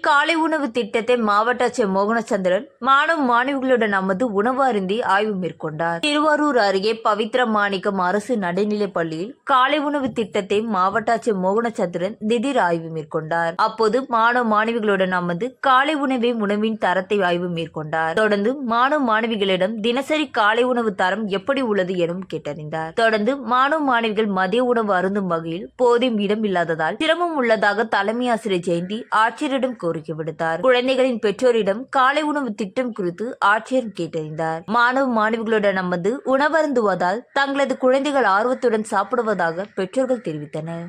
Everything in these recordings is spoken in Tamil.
காலை உணவு திட்டத்தை மாவட்ட ஆட்சியர் மோகனச்சந்திரன் மாணவ மாணவிகளுடன் அமர்ந்து உணவு அருந்தி ஆய்வு மேற்கொண்டார். திருவாரூர் அருகே பவித்ர மாணிக்கம் அரசு நடுநிலைப் பள்ளியில் காலை உணவு திட்டத்தை மாவட்ட ஆட்சியர் மோகனச்சந்திரன் திடீர் ஆய்வு மேற்கொண்டார். அப்போது மாணவ மாணவிகளுடன் அமர்ந்து காலை உணவை உணவின் தரத்தை ஆய்வு மேற்கொண்டார். தொடர்ந்து மாணவ மாணவிகளிடம் தினசரி காலை உணவு தரம் எப்படி உள்ளது எனவும் கேட்டறிந்தார். தொடர்ந்து மாணவ மாணவிகள் மதிய உணவு அருந்தும் வகையில் போதும் இடம் இல்லாததால் சிரமம் உள்ளதாக தலைமை ஆசிரியர் ஜெயந்தி ஆட்சியரிடம் கோரிக்கை விடுத்தார். குழந்தைகளின் பெற்றோரிடம் காலை உணவு திட்டம் குறித்து ஆட்சியர் கேட்டறிந்தார். மாணவ மாணவிகளுடன் அமர்ந்து உணவருந்துவதால் தங்களது குழந்தைகள் ஆர்வத்துடன் சாப்பிடுவதாக பெற்றோர்கள் தெரிவித்தனர்.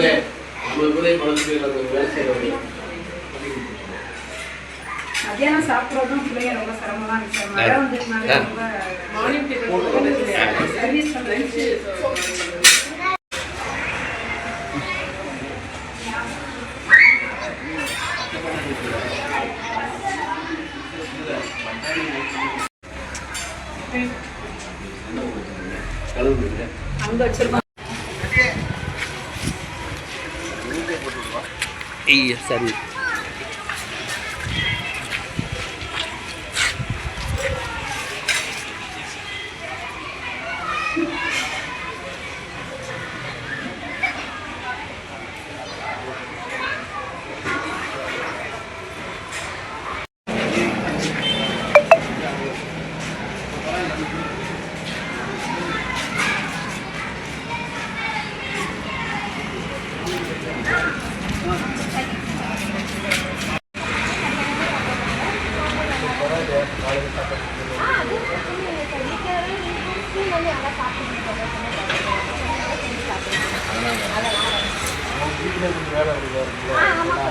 இல்லை ஐம்பது வேலை மத்தியானம் சாப்பிட்றதும் பிள்ளைங்க ரொம்ப சிரமமா இருந்துச்சு. மழை வந்துச்சுனாலே ரொம்ப மார்னிங் சர்வீஸ் லஞ்சு கழுவுங்க அங்க வச்சிருக்கோம் Iya, sério. ஐயா சரி கை குழந்தை வச்சிருக்கேன்